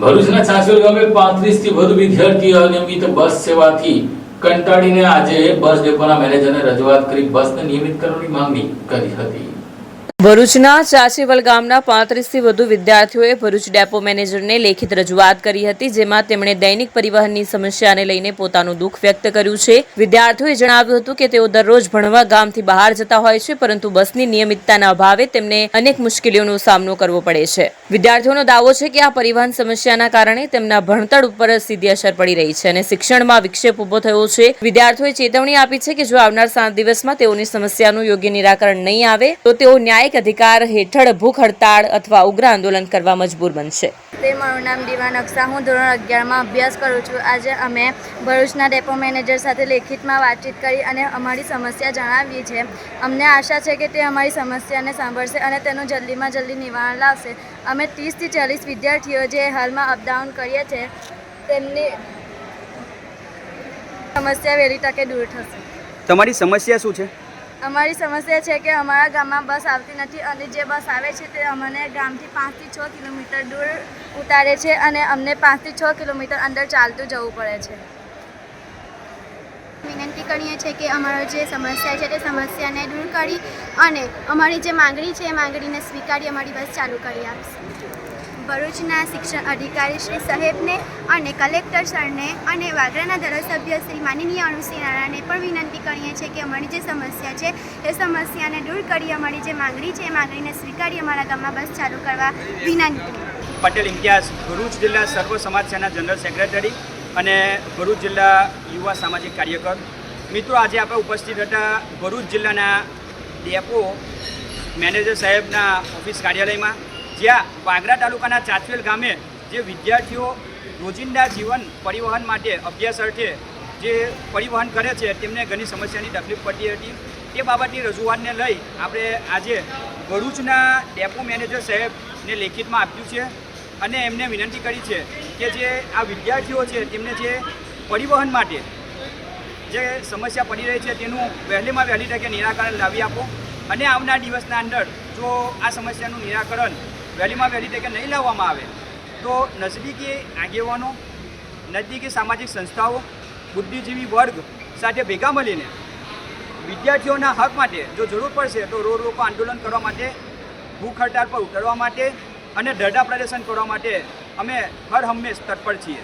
ભરૂચના ચાસોલ ગામે પાંત્રીસથી વધુ વિદ્યાર્થીઓ અનિયમિત બસ સેવાથી કંટાળીને આજે બસ ડેપોના મેનેજરને રજૂઆત કરી બસને નિયમિત કરવાની માંગણી કરી હતી. ભરૂચના ચાસીવલ ગામના પાંત્રીસથી વધુ વિદ્યાર્થીઓએ ભરૂચ ડેપો મેનેજરને લેખિત રજૂઆત કરી હતી જેમાં તેમણે દૈનિક પરિવહનની સમસ્યાને લઈને પોતાનું દુઃખ વ્યક્ત કર્યું છે. વિદ્યાર્થીઓએ જણાવ્યું હતું કે તેઓ દરરોજ ભણવા ગામથી બહાર જતા હોય છે પરંતુ બસની નિયમિતતાના અભાવે તેમને અનેક મુશ્કેલીઓનો સામનો કરવો પડે છે. વિદ્યાર્થીઓનો દાવો છે કે આ પરિવહન સમસ્યાના કારણે તેમના ભણતર ઉપર સીધી અસર પડી રહી છે અને શિક્ષણમાં વિક્ષેપ ઊભો થયો છે. વિદ્યાર્થીઓએ ચેતવણી આપી છે કે જો આવનાર સાત દિવસમાં તેઓની સમસ્યાનું યોગ્ય નિરાકરણ નહીં આવે, તો તેઓ ન્યાયિક અધિકાર હેઠળ ભૂખ હડતાળ અથવા ઉગ્ર આંદોલન કરવા મજબૂર બનશે. તે મારું નામ દીવા નકશા. હું ધોરણ અગિયારમાં અભ્યાસ કરું છું. આજે અમે ભરૂચના ડેપો મેનેજર સાથે લેખિતમાં વાતચીત કરી અને અમારી સમસ્યા જણાવી છે અમને આશા છે કે તે અમારી સમસ્યાને સાંભળશે અને તેનું જલ્દીમાં જલ્દી નિવારણ લાવશે. અમે ત્રીસથી ચાલીસ વિદ્યાર્થીઓ જે હાલમાં અપડાઉન કરીએ છીએ તેમની સમસ્યા વહેલી તકે દૂર થશે. તમારી સમસ્યા શું છે? અમારી સમસ્યા છે કે અમારા ગામમાં બસ આવતી નથી અને જે બસ આવે છે તે અમને ગામથી પાંચથી છ કિલોમીટર દૂર ઉતારે છે અને અમને પાંચથી છ કિલોમીટર અંદર ચાલતું જવું પડે છે. વિનંતી કરીએ છીએ કે અમારો જે સમસ્યા છે તે સમસ્યાને દૂર કરી અને અમારી જે માંગણી છે એ માંગણીને સ્વીકારી અમારી બસ ચાલુ કરી આપશે. ભરૂચના શિક્ષણ અધિકારી શ્રી સાહેબને અને કલેક્ટર સરને અને વાગરાના ધારાસભ્ય શ્રી માનનીય અણુસિંહ નાણાને પણ વિનંતી કરીએ છીએ કે અમારી જે સમસ્યા છે એ સમસ્યાને દૂર કરી અમારી જે માંગણી છે એ માંગણીને સ્વીકારી અમારા ગામમાં બસ ચાલુ કરવા વિનંતી. પટેલ ઇમ્તિયાઝ, ભરૂચ જિલ્લા સર્વ સમાજ સેના જનરલ સેક્રેટરી. અને ભરૂચ જિલ્લા યુવા સામાજિક કાર્યકર. મિત્રો, આજે આપણે ઉપસ્થિત હતા ભરૂચ જિલ્લાના ડેપો મેનેજર સાહેબના ઓફિસ કાર્યાલયમાં, જ્યાં વાગરા તાલુકાના ચાચવેલ ગામે જે વિદ્યાર્થીઓ રોજિંદા જીવન પરિવહન માટે અભ્યાસ અર્થે જે પરિવહન કરે છે, તેમને ઘણી સમસ્યાની તકલીફ પડતી હતી. તે બાબતની રજૂઆતને લઈ આપણે આજે ભરૂચના ડેપો મેનેજર સાહેબને લેખિતમાં આપ્યું છે. અને એમને વિનંતી કરી છે કે જે આ વિદ્યાર્થીઓ છે, તેમને જે પરિવહન માટે જે સમસ્યા પડી રહી છે, તેનું વહેલીમાં વહેલી તકે નિરાકરણ લાવી આપો. અને આવનાર દિવસના અંદર જો આ સમસ્યાનું નિરાકરણ વહેલીમાં વહેલી તકે નહીં લાવવામાં આવે, તો નજદીકી આગેવાનો, નજદીકી સામાજિક સંસ્થાઓ, બુદ્ધિજીવી વર્ગ સાથે ભેગા મળીને વિદ્યાર્થીઓના હક માટે જો જરૂર પડશે, તો રોડ રોકો આંદોલન કરવા માટે, ભૂખ હડતાળ પર ઉતરવા માટે અને દરડા પ્રદર્શન કરવા માટે અમે હર હંમેશ તત્પર છીએ.